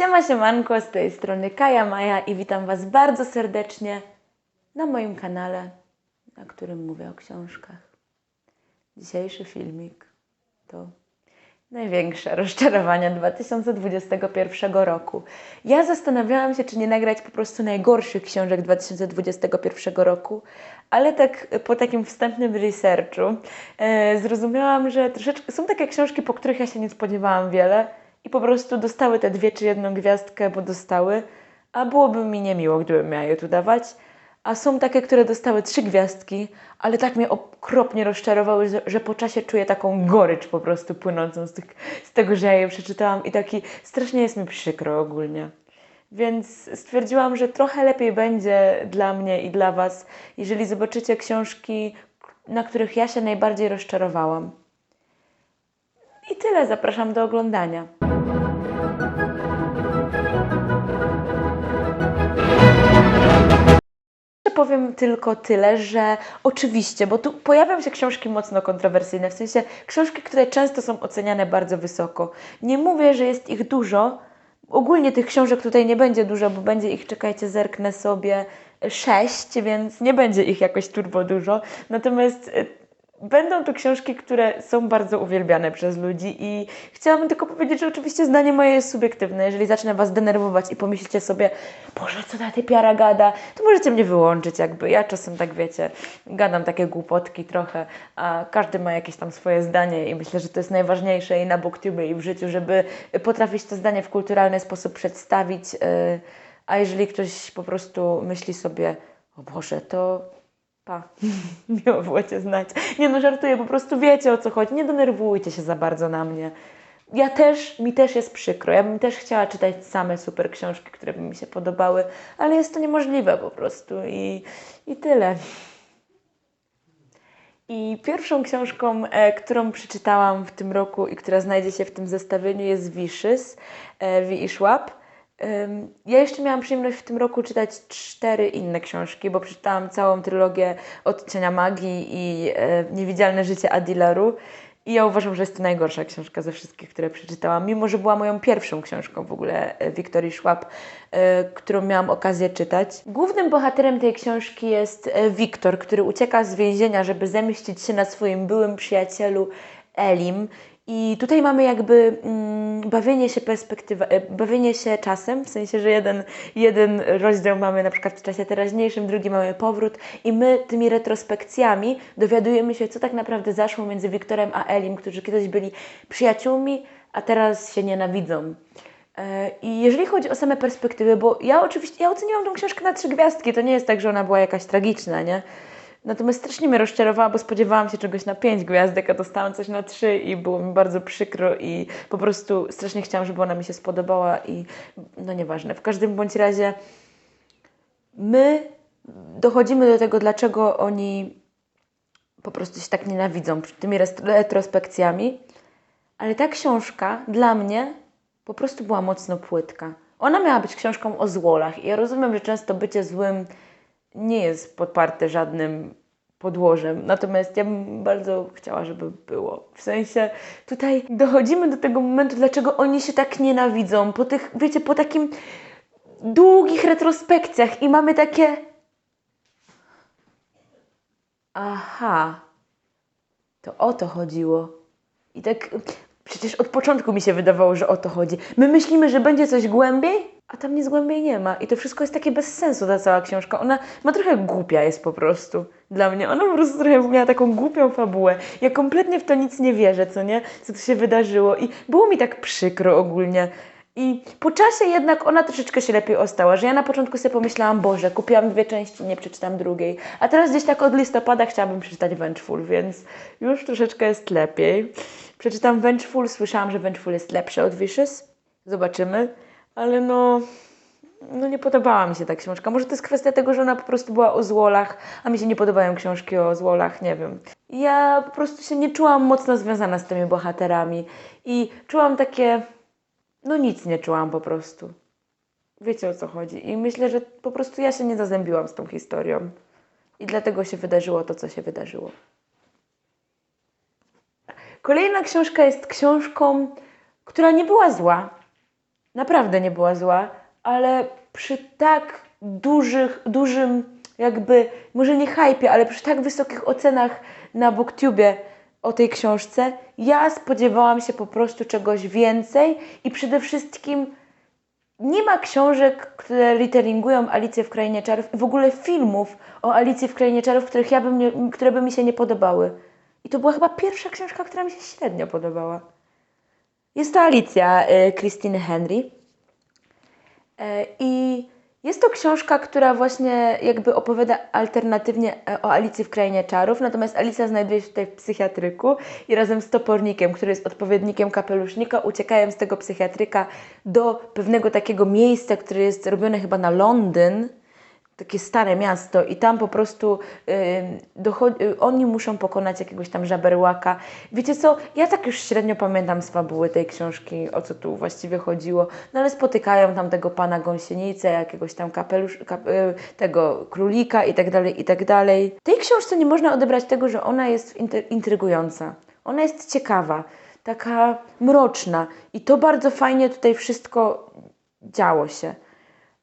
Siema, siemanko, z tej strony Kaja Maja i witam Was bardzo serdecznie na moim kanale, na którym mówię o książkach. Dzisiejszy filmik to największe rozczarowania 2021 roku. Ja zastanawiałam się, czy nie nagrać po prostu najgorszych książek 2021 roku, ale tak po takim wstępnym researchu e, zrozumiałam, że troszeczkę są takie książki, po których ja się nie spodziewałam wiele i po prostu dostały te dwie czy jedną gwiazdkę, bo dostały, a byłoby mi niemiło, gdybym miała je tu dawać. A są takie, które dostały trzy gwiazdki, ale tak mnie okropnie rozczarowały, że, po czasie czuję taką gorycz po prostu płynącą z, tych, z tego, że ja je przeczytałam i taki strasznie jest mi przykro ogólnie. Więc stwierdziłam, że trochę lepiej będzie dla mnie i dla Was, jeżeli zobaczycie książki, na których ja się najbardziej rozczarowałam. I tyle, zapraszam do oglądania. Powiem tylko tyle, że oczywiście, bo tu pojawią się książki mocno kontrowersyjne, w sensie książki, które często są oceniane bardzo wysoko. Nie mówię, że jest ich dużo. Ogólnie tych książek tutaj nie będzie dużo, bo będzie ich, czekajcie, zerknę sobie, sześć, więc nie będzie ich jakoś turbo dużo. Natomiast e, Będą to książki, które są bardzo uwielbiane przez ludzi i chciałabym tylko powiedzieć, że oczywiście zdanie moje jest subiektywne. Jeżeli zacznę Was denerwować i pomyślicie sobie, Boże, co ta typiara gada, to możecie mnie wyłączyć jakby. Ja czasem tak wiecie, gadam takie głupotki trochę, a każdy ma jakieś tam swoje zdanie i myślę, że to jest najważniejsze i na BookTube i w życiu, żeby potrafić to zdanie w kulturalny sposób przedstawić. yy, A jeżeli ktoś po prostu myśli sobie, o Boże, to pa, miło było Cię znać. Nie no, żartuję, po prostu wiecie o co chodzi. Nie denerwujcie się za bardzo na mnie. Ja też, mi też jest przykro. Ja bym też chciała czytać same super książki, które by mi się podobały, ale jest to niemożliwe po prostu i, i tyle. I pierwszą książką, e, którą przeczytałam w tym roku i która znajdzie się w tym zestawieniu jest Wishes, e, Wi i. Ja jeszcze miałam przyjemność w tym roku czytać cztery inne książki, bo przeczytałam całą trylogię Odcienia Magii i e, Niewidzialne życie Adilaru. I ja uważam, że jest to najgorsza książka ze wszystkich, które przeczytałam, mimo że była moją pierwszą książką w ogóle e, Wiktorii Schwab, e, którą miałam okazję czytać. Głównym bohaterem tej książki jest Wiktor, który ucieka z więzienia, żeby zemścić się na swoim byłym przyjacielu Elim. I tutaj mamy jakby mm, bawienie się perspektywa, e, bawienie się czasem, w sensie, że jeden, jeden rozdział mamy na przykład w czasie teraźniejszym, drugi mamy powrót i my tymi retrospekcjami dowiadujemy się, co tak naprawdę zaszło między Wiktorem a Elim, którzy kiedyś byli przyjaciółmi, a teraz się nienawidzą. E, I jeżeli chodzi o same perspektywy, bo ja oczywiście, ja oceniłam tą książkę na trzy gwiazdki, to nie jest tak, że ona była jakaś tragiczna, nie? Natomiast strasznie mnie rozczarowała, bo spodziewałam się czegoś na pięć gwiazdek, a dostałam coś na trzy i było mi bardzo przykro i po prostu strasznie chciałam, żeby ona mi się spodobała i no nieważne. W każdym bądź razie my dochodzimy do tego, dlaczego oni po prostu się tak nienawidzą przed tymi retrospekcjami, ale ta książka dla mnie po prostu była mocno płytka. Ona miała być książką o złolach i ja rozumiem, że często bycie złym nie jest podparte żadnym podłożem. Natomiast ja bym bardzo chciała, żeby było. W sensie tutaj dochodzimy do tego momentu, dlaczego oni się tak nienawidzą. Po tych, wiecie, po takim długich retrospekcjach i mamy takie. Aha, to o to chodziło. I tak przecież od początku mi się wydawało, że o to chodzi. My myślimy, że będzie coś głębiej, a tam nic głębiej nie ma. I to wszystko jest takie bez sensu, ta cała książka. Ona ma trochę głupia jest po prostu dla mnie. Ona po prostu trochę miała taką głupią fabułę. Ja kompletnie w to nic nie wierzę, co nie? Co tu się wydarzyło. I było mi tak przykro ogólnie. I po czasie jednak ona troszeczkę się lepiej ostała, że ja na początku sobie pomyślałam, Boże, kupiłam dwie części, nie przeczytam drugiej. A teraz gdzieś tak od listopada chciałabym przeczytać Vengeful, więc już troszeczkę jest lepiej. Przeczytam Vengeful, słyszałam, że Vengeful jest lepsze od Vicious. Zobaczymy. Ale no, no nie podobała mi się ta książka. Może to jest kwestia tego, że ona po prostu była o złolach, a mi się nie podobają książki o złolach, nie wiem. Ja po prostu się nie czułam mocno związana z tymi bohaterami i czułam takie, no nic nie czułam po prostu. Wiecie o co chodzi. I myślę, że po prostu ja się nie zazębiłam z tą historią. I dlatego się wydarzyło to, co się wydarzyło. Kolejna książka jest książką, która nie była zła, naprawdę nie była zła, ale przy tak dużych, dużym jakby, może nie hypie, ale przy tak wysokich ocenach na BookTubie o tej książce, ja spodziewałam się po prostu czegoś więcej i przede wszystkim nie ma książek, które literingują Alicję w Krainie Czarów i w ogóle filmów o Alicji w Krainie Czarów, których ja bym nie, które by mi się nie podobały. I to była chyba pierwsza książka, która mi się średnio podobała. Jest to Alicja y, Christine Henry. Y, I jest to książka, która właśnie jakby opowiada alternatywnie e, o Alicji w Krainie Czarów, natomiast Alicja znajduje się tutaj w psychiatryku i razem z topornikiem, który jest odpowiednikiem kapelusznika, uciekają z tego psychiatryka do pewnego takiego miejsca, które jest robione chyba na Londyn, takie stare miasto i tam po prostu y, oni muszą pokonać jakiegoś tam żaberłaka. Wiecie co, ja tak już średnio pamiętam z fabuły tej książki, o co tu właściwie chodziło, no ale spotykają tam tego pana gąsienicę, jakiegoś tam kapelusz, kap, y, tego królika i tak dalej, i tak dalej. Tej książce nie można odebrać tego, że ona jest intrygująca. Ona jest ciekawa, taka mroczna i to bardzo fajnie tutaj wszystko działo się.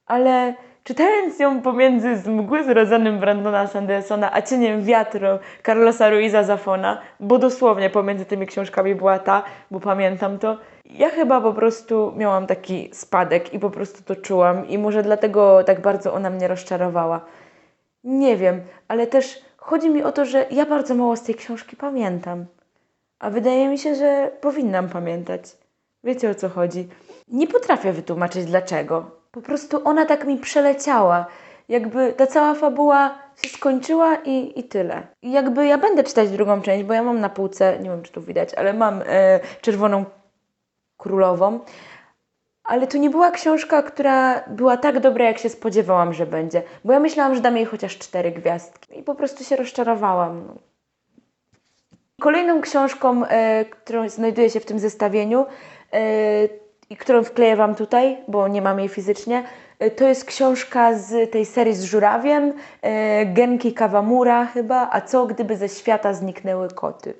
Ale Czytając ją pomiędzy z mgły zrodzonym Brandona Sandersona a cieniem wiatru Carlosa Ruiza Zafona, bo dosłownie pomiędzy tymi książkami była ta, bo pamiętam to, ja chyba po prostu miałam taki spadek i po prostu to czułam i może dlatego tak bardzo ona mnie rozczarowała. Nie wiem, ale też chodzi mi o to, że ja bardzo mało z tej książki pamiętam. A wydaje mi się, że powinnam pamiętać. Wiecie o co chodzi. Nie potrafię wytłumaczyć dlaczego. Po prostu ona tak mi przeleciała. Jakby ta cała fabuła się skończyła i, i tyle. I jakby ja będę czytać drugą część, bo ja mam na półce, nie wiem czy tu widać, ale mam e, Czerwoną Królową. Ale to nie była książka, która była tak dobra, jak się spodziewałam, że będzie. Bo ja myślałam, że dam jej chociaż cztery gwiazdki. I po prostu się rozczarowałam. No. Kolejną książką, e, którą znajduje się w tym zestawieniu, e, i którą wkleję Wam tutaj, bo nie mam jej fizycznie. E, to jest książka z tej serii z żurawiem, e, Genki Kawamura chyba, a co gdyby ze świata zniknęły koty.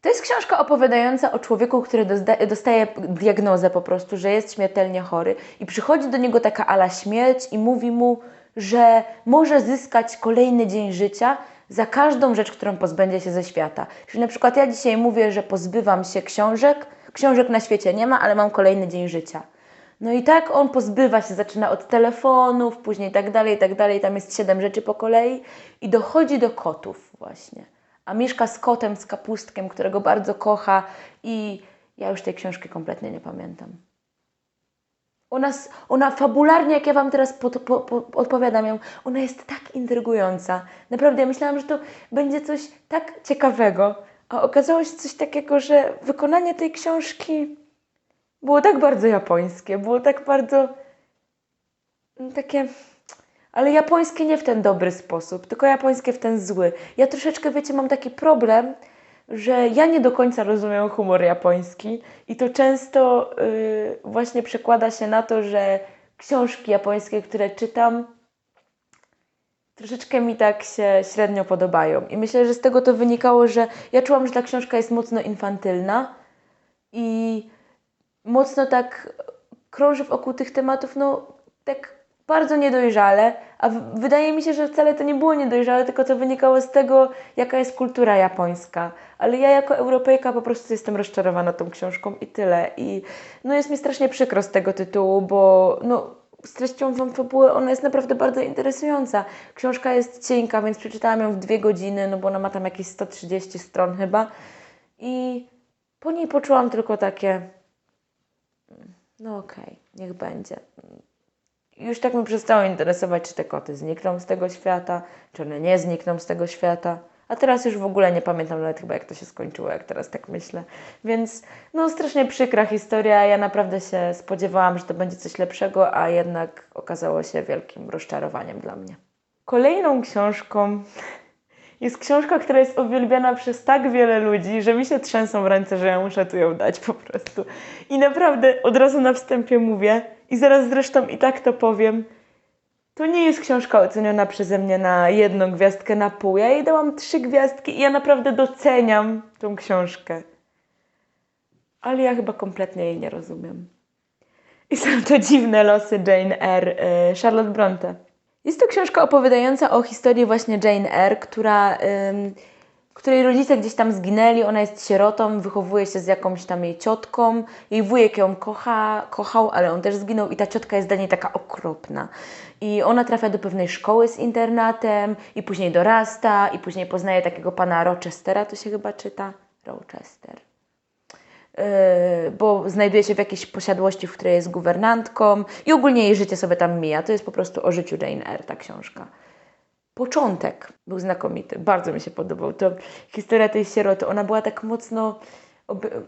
To jest książka opowiadająca o człowieku, który dostaje diagnozę po prostu, że jest śmiertelnie chory i przychodzi do niego taka ala śmierć i mówi mu, że może zyskać kolejny dzień życia za każdą rzecz, którą pozbędzie się ze świata. Czyli na przykład ja dzisiaj mówię, że pozbywam się książek, Książek na świecie nie ma, ale mam kolejny dzień życia. No i tak on pozbywa się, zaczyna od telefonów, później tak dalej, tak dalej, tam jest siedem rzeczy po kolei i dochodzi do kotów właśnie. A mieszka z kotem, z kapustkiem, którego bardzo kocha i ja już tej książki kompletnie nie pamiętam. Ona, ona fabularnie, jak ja Wam teraz po, po, po, odpowiadam ją, ona jest tak intrygująca. Naprawdę, ja myślałam, że to będzie coś tak ciekawego, a okazało się coś takiego, że wykonanie tej książki było tak bardzo japońskie, było tak bardzo no, takie, ale japońskie nie w ten dobry sposób, tylko japońskie w ten zły. Ja troszeczkę, wiecie, mam taki problem, że ja nie do końca rozumiem humor japoński i to często yy, właśnie przekłada się na to, że książki japońskie, które czytam, troszeczkę mi tak się średnio podobają. I myślę, że z tego to wynikało, że ja czułam, że ta książka jest mocno infantylna i mocno tak krąży wokół tych tematów, no tak bardzo niedojrzale, a wydaje mi się, że wcale to nie było niedojrzale, tylko to wynikało z tego, jaka jest kultura japońska. Ale ja jako Europejka po prostu jestem rozczarowana tą książką i tyle. I no jest mi strasznie przykro z tego tytułu, bo no streścią Wam fabułę, ona jest naprawdę bardzo interesująca. Książka jest cienka, więc przeczytałam ją w dwie godziny, no bo ona ma tam jakieś 130 stron chyba. I po niej poczułam tylko takie, no okej, okay, niech będzie. Już tak mi przestało interesować, czy te koty znikną z tego świata, czy one nie znikną z tego świata. A teraz już w ogóle nie pamiętam nawet chyba jak to się skończyło, jak teraz tak myślę. Więc no strasznie przykra historia. Ja naprawdę się spodziewałam, że to będzie coś lepszego, a jednak okazało się wielkim rozczarowaniem dla mnie. Kolejną książką jest książka, która jest uwielbiana przez tak wiele ludzi, że mi się trzęsą ręce, że ja muszę tu ją dać po prostu. I naprawdę od razu na wstępie mówię, i zaraz zresztą i tak to powiem, to nie jest książka oceniona przeze mnie na jedną gwiazdkę na pół. Ja jej dałam trzy gwiazdki i ja naprawdę doceniam tą książkę. Ale ja chyba kompletnie jej nie rozumiem. I są to dziwne losy Jane Eyre, Charlotte Bronte. Jest to książka opowiadająca o historii właśnie Jane Eyre, która, której rodzice gdzieś tam zginęli. Ona jest sierotą, wychowuje się z jakąś tam jej ciotką. Jej wujek ją kocha, kochał, ale on też zginął i ta ciotka jest dla niej taka okropna. I ona trafia do pewnej szkoły z internatem i później dorasta i później poznaje takiego pana Rochestera, to się chyba czyta. Rochester. Yy, bo znajduje się w jakiejś posiadłości, w której jest guwernantką i ogólnie jej życie sobie tam mija. To jest po prostu o życiu Jane Eyre, ta książka. Początek był znakomity, bardzo mi się podobał. To historia tej sieroty, ona była tak mocno,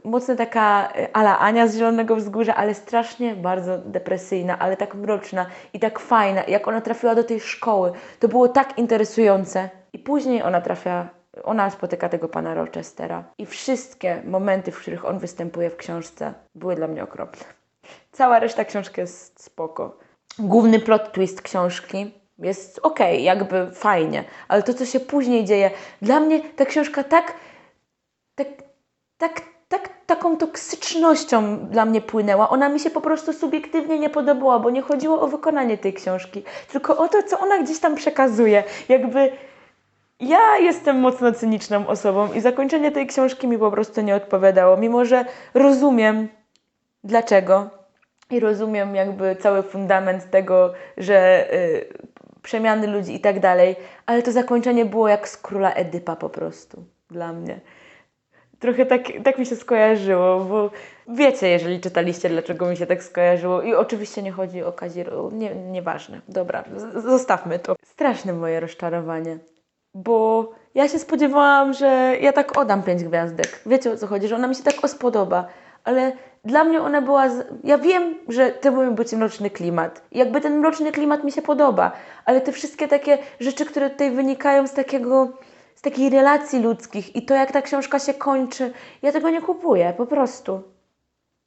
mocno taka y, ala Ania z Zielonego Wzgórza, ale strasznie bardzo depresyjna, ale tak mroczna i tak fajna. Jak ona trafiła do tej szkoły, to było tak interesujące. I później ona trafia ona spotyka tego pana Rochestera. I wszystkie momenty, w których on występuje w książce, były dla mnie okropne. Cała reszta książki jest spoko. Główny plot twist książki jest okej, okay, jakby fajnie, ale to, co się później dzieje, dla mnie ta książka tak, tak, tak, tak taką toksycznością dla mnie płynęła. Ona mi się po prostu subiektywnie nie podobała, bo nie chodziło o wykonanie tej książki, tylko o to, co ona gdzieś tam przekazuje. Jakby ja jestem mocno cyniczną osobą i zakończenie tej książki mi po prostu nie odpowiadało, mimo że rozumiem dlaczego i rozumiem jakby cały fundament tego, że y, przemiany ludzi i tak dalej, ale to zakończenie było jak z króla Edypa po prostu dla mnie. Trochę tak, tak mi się skojarzyło, bo wiecie, jeżeli czytaliście, dlaczego mi się tak skojarzyło. I oczywiście nie chodzi o Kaziro, nie, nieważne. Dobra, zostawmy to. Straszne moje rozczarowanie bo ja się spodziewałam, że ja tak oddam pięć gwiazdek. Wiecie o co chodzi, że ona mi się tak spodoba, ale dla mnie ona była. Z... Ja wiem, że to mógł być mroczny klimat. Jakby ten mroczny klimat mi się podoba, ale te wszystkie takie rzeczy, które tutaj wynikają z takiego. Z takiej relacji ludzkich i to, jak ta książka się kończy, ja tego nie kupuję, po prostu.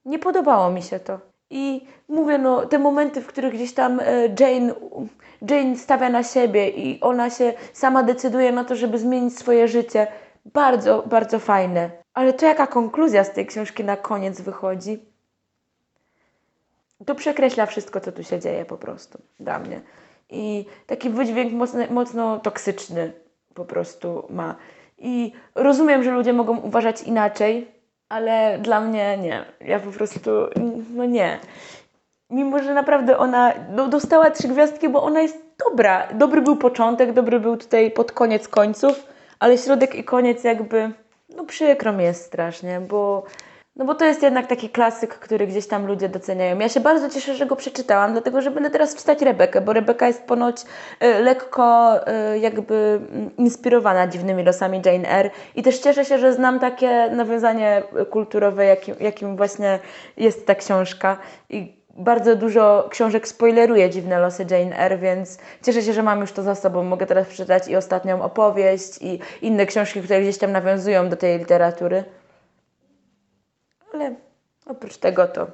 Nie podobało mi się to. I mówię, no, te momenty, w których gdzieś tam e, Jane Jane stawia na siebie i ona się sama decyduje na to, żeby zmienić swoje życie. Bardzo, bardzo fajne. Ale to jaka konkluzja z tej książki na koniec wychodzi? To przekreśla wszystko, co tu się dzieje po prostu dla mnie. I taki wydźwięk mocno toksyczny po prostu ma. I rozumiem, że ludzie mogą uważać inaczej, ale dla mnie nie. Ja po prostu, no nie mimo że naprawdę ona no, dostała trzy gwiazdki, bo ona jest dobra. Dobry był początek, dobry był tutaj pod koniec końców, ale środek i koniec jakby, no przykro mi jest strasznie, bo, no bo to jest jednak taki klasyk, który gdzieś tam ludzie doceniają. Ja się bardzo cieszę, że go przeczytałam, dlatego że będę teraz czytać Rebekę, bo Rebeka jest ponoć y, lekko y, jakby mm, inspirowana dziwnymi losami Jane Eyre i też cieszę się, że znam takie nawiązanie kulturowe, jakim, jakim właśnie jest ta książka i bardzo dużo książek spoileruje Dziwne losy Jane Eyre, więc cieszę się, że mam już to za sobą. Mogę teraz przeczytać i ostatnią opowieść, i inne książki, które gdzieś tam nawiązują do tej literatury. Ale oprócz tego to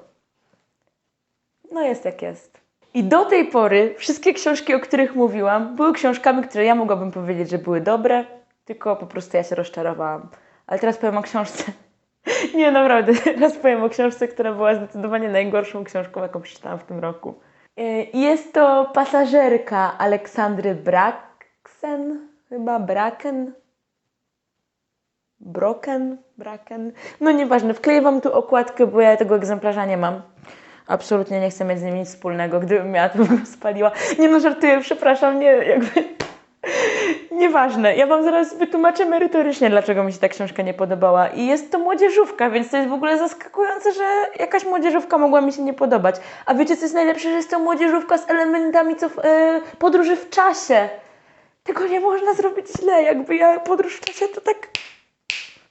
no jest jak jest. I do tej pory wszystkie książki, o których mówiłam, były książkami, które ja mogłabym powiedzieć, że były dobre, tylko po prostu ja się rozczarowałam. Ale teraz powiem o książce, nie, naprawdę. Teraz powiem o książce, która była zdecydowanie najgorszą książką, jaką przeczytałam w tym roku. E, jest to pasażerka Aleksandry Braksen, chyba Braken. Broken? Braken? No nieważne, wkleję Wam tu okładkę, bo ja tego egzemplarza nie mam. Absolutnie nie chcę mieć z nim nic wspólnego. Gdybym miała, to bym spaliła. Nie no, żartuję, przepraszam, nie, jakby Nieważne, ja Wam zaraz wytłumaczę merytorycznie, dlaczego mi się ta książka nie podobała. I jest to młodzieżówka, więc to jest w ogóle zaskakujące, że jakaś młodzieżówka mogła mi się nie podobać. A wiecie, co jest najlepsze? Że jest to młodzieżówka z elementami co w, yy, podróży w czasie. Tego nie można zrobić źle. Jakby ja podróż w czasie to tak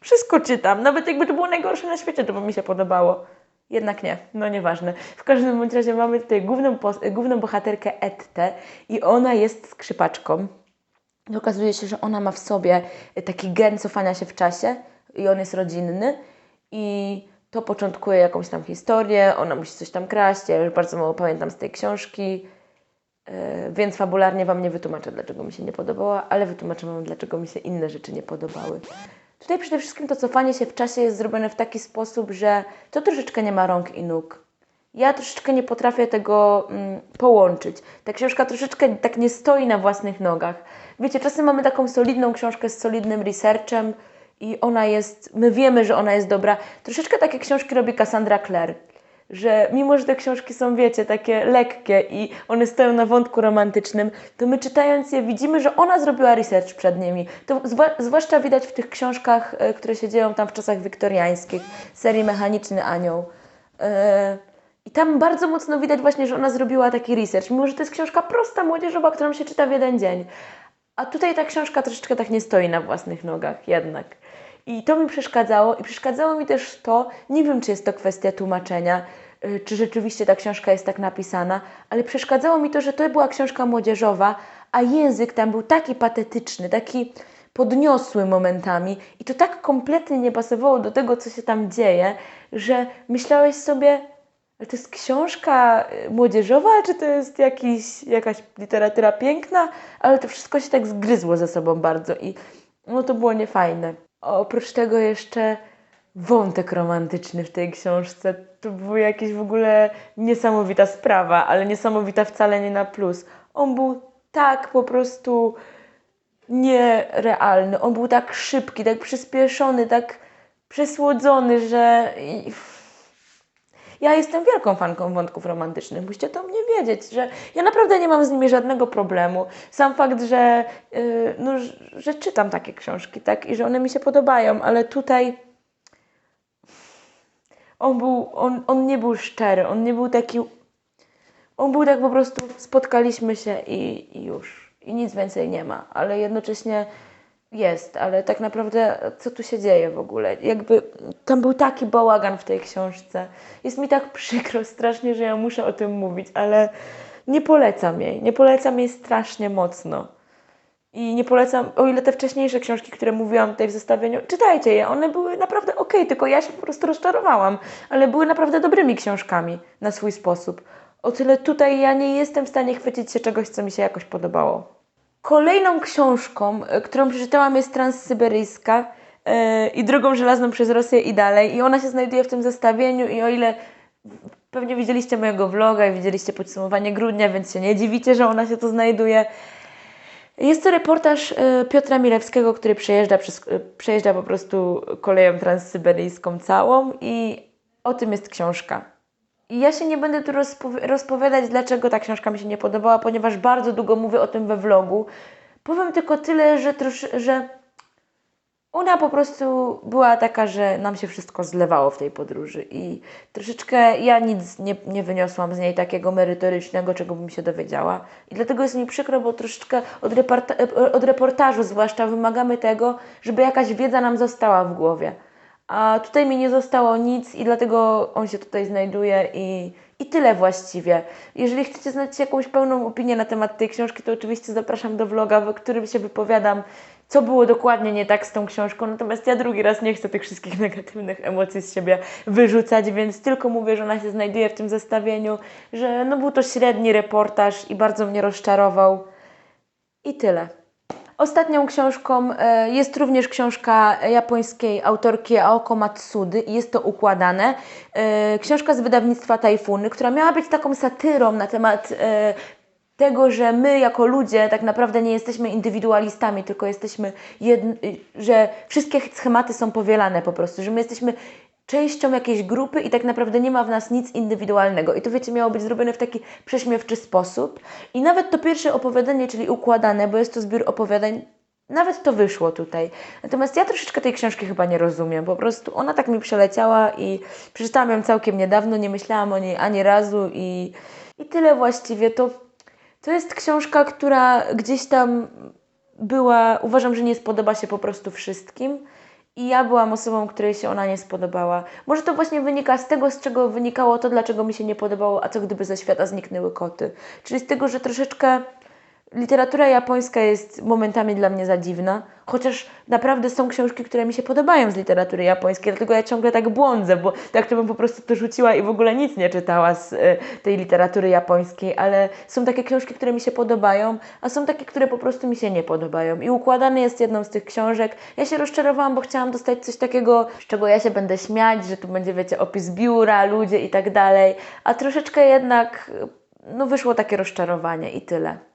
wszystko czytam. Nawet jakby to było najgorsze na świecie, to by mi się podobało. Jednak nie, no nieważne. W każdym bądź razie mamy tutaj główną, główną bohaterkę Ettę i ona jest skrzypaczką. I okazuje się, że ona ma w sobie taki gen cofania się w czasie i on jest rodzinny i to początkuje jakąś tam historię, ona musi coś tam kraść, ja już bardzo mało pamiętam z tej książki, e, więc fabularnie Wam nie wytłumaczę, dlaczego mi się nie podobała, ale wytłumaczę Wam, dlaczego mi się inne rzeczy nie podobały. Tutaj przede wszystkim to cofanie się w czasie jest zrobione w taki sposób, że to troszeczkę nie ma rąk i nóg. ja troszeczkę nie potrafię tego mm, połączyć. Ta książka troszeczkę tak nie stoi na własnych nogach. Wiecie, czasem mamy taką solidną książkę z solidnym researchem i ona jest, my wiemy, że ona jest dobra. Troszeczkę takie książki robi Cassandra Clare że mimo, że te książki są, wiecie, takie lekkie i one stoją na wątku romantycznym, to my czytając je widzimy, że ona zrobiła research przed nimi. To zwłaszcza widać w tych książkach, e, które się dzieją tam w czasach wiktoriańskich, serii Mechaniczny Anioł. E, I tam bardzo mocno widać właśnie, że ona zrobiła taki research, mimo, że to jest książka prosta, młodzieżowa, którą się czyta w jeden dzień. A tutaj ta książka troszeczkę tak nie stoi na własnych nogach jednak. I to mi przeszkadzało i przeszkadzało mi też to, nie wiem czy jest to kwestia tłumaczenia, y, czy rzeczywiście ta książka jest tak napisana, ale przeszkadzało mi to, że to była książka młodzieżowa, a język tam był taki patetyczny, taki podniosły momentami i to tak kompletnie nie pasowało do tego, co się tam dzieje, że myślałeś sobie, ale to jest książka y, młodzieżowa, czy to jest jakiś, jakaś literatura piękna, ale to wszystko się tak zgryzło ze sobą bardzo i no to było niefajne. Oprócz tego jeszcze wątek romantyczny w tej książce. To była jakaś w ogóle niesamowita sprawa, ale niesamowita wcale nie na plus. On był tak po prostu nierealny. On był tak szybki, tak przyspieszony, tak przesłodzony, że ja jestem wielką fanką wątków romantycznych, musicie to mnie wiedzieć, że ja naprawdę nie mam z nimi żadnego problemu. Sam fakt, że, yy, no, że czytam takie książki, tak, i że one mi się podobają, ale tutaj on był, on, on nie był szczery, on nie był taki, on był tak po prostu, spotkaliśmy się i, i już, i nic więcej nie ma, ale jednocześnie jest, ale tak naprawdę co tu się dzieje w ogóle? Jakby tam był taki bałagan w tej książce. Jest mi tak przykro strasznie, że ja muszę o tym mówić, ale nie polecam jej. Nie polecam jej strasznie mocno. I nie polecam, o ile te wcześniejsze książki, które mówiłam tutaj w zestawieniu, czytajcie je, one były naprawdę ok, tylko ja się po prostu rozczarowałam, ale były naprawdę dobrymi książkami na swój sposób. O tyle tutaj ja nie jestem w stanie chwycić się czegoś, co mi się jakoś podobało. Kolejną książką, e, którą przeczytałam jest Transsyberyjska yy, i Drugą Żelazną przez Rosję i dalej. I ona się znajduje w tym zestawieniu i o ile pewnie widzieliście mojego vloga i widzieliście podsumowanie grudnia, więc się nie dziwicie, że ona się tu znajduje. Jest to reportaż e, Piotra Milewskiego, który przejeżdża, przez, przejeżdża po prostu koleją transsyberyjską całą i o tym jest książka. I ja się nie będę tu rozpowiadać, dlaczego ta książka mi się nie podobała, ponieważ bardzo długo mówię o tym we vlogu. Powiem tylko tyle, że, trosz, że ona po prostu była taka, że nam się wszystko zlewało w tej podróży i troszeczkę ja nic nie, nie wyniosłam z niej takiego merytorycznego, czego bym się dowiedziała. I dlatego jest mi przykro, bo troszeczkę od, od reportażu zwłaszcza wymagamy tego, żeby jakaś wiedza nam została w głowie. A tutaj mi nie zostało nic i dlatego on się tutaj znajduje i, i tyle właściwie. Jeżeli chcecie znać jakąś pełną opinię na temat tej książki, to oczywiście zapraszam do vloga, w którym się wypowiadam, co było dokładnie nie tak z tą książką. Natomiast ja drugi raz nie chcę tych wszystkich negatywnych emocji z siebie wyrzucać, więc tylko mówię, że ona się znajduje w tym zestawieniu, że no był to średni reportaż i bardzo mnie rozczarował. I tyle. Ostatnią książką e, jest również książka japońskiej autorki Aoko Matsudy i jest to układane. E, książka z wydawnictwa Tajfuny, która miała być taką satyrą na temat e, tego, że my jako ludzie tak naprawdę nie jesteśmy indywidualistami, tylko jesteśmy, jedn- że wszystkie schematy są powielane po prostu, że my jesteśmy częścią jakiejś grupy i tak naprawdę nie ma w nas nic indywidualnego. I to wiecie, miało być zrobione w taki prześmiewczy sposób. I nawet to pierwsze opowiadanie, czyli układane, bo jest to zbiór opowiadań, nawet to wyszło tutaj. Natomiast ja troszeczkę tej książki chyba nie rozumiem. Po prostu ona tak mi przeleciała i przeczytałam ją całkiem niedawno, nie myślałam o niej ani razu i, i tyle właściwie. To, to jest książka, która gdzieś tam była, uważam, że nie spodoba się po prostu wszystkim i ja byłam osobą, której się ona nie spodobała. Może to właśnie wynika z tego, z czego wynikało to, dlaczego mi się nie podobało, a co gdyby ze świata zniknęły koty. Czyli z tego, że troszeczkę Literatura japońska jest momentami dla mnie za dziwna, chociaż naprawdę są książki, które mi się podobają z literatury japońskiej, dlatego ja ciągle tak błądzę, bo tak to bym po prostu to rzuciła i w ogóle nic nie czytała z y, tej literatury japońskiej, ale są takie książki, które mi się podobają, a są takie, które po prostu mi się nie podobają. I Układany jest jedną z tych książek. Ja się rozczarowałam, bo chciałam dostać coś takiego, z czego ja się będę śmiać, że tu będzie, wiecie, opis biura, ludzie i tak dalej, a troszeczkę jednak, no wyszło takie rozczarowanie i tyle.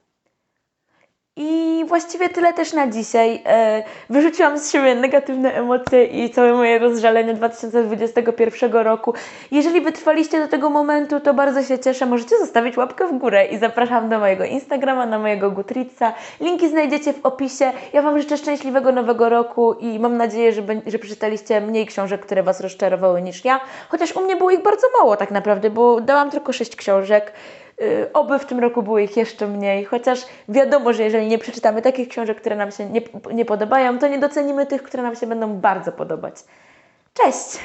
I właściwie tyle też na dzisiaj. E, Wyrzuciłam z siebie negatywne emocje i całe moje rozżalenie 2021 roku. Jeżeli wytrwaliście do tego momentu, to bardzo się cieszę. Możecie zostawić łapkę w górę i zapraszam do mojego Instagrama, na mojego Goodreadsa. Linki znajdziecie w opisie. Ja Wam życzę szczęśliwego nowego roku i mam nadzieję, że, że przeczytaliście mniej książek, które Was rozczarowały niż ja. Chociaż u mnie było ich bardzo mało tak naprawdę, bo dałam tylko 6 książek. Y, Oby w tym roku było ich jeszcze mniej, chociaż wiadomo, że jeżeli nie przeczytamy takich książek, które nam się nie, nie podobają, to nie docenimy tych, które nam się będą bardzo podobać. Cześć!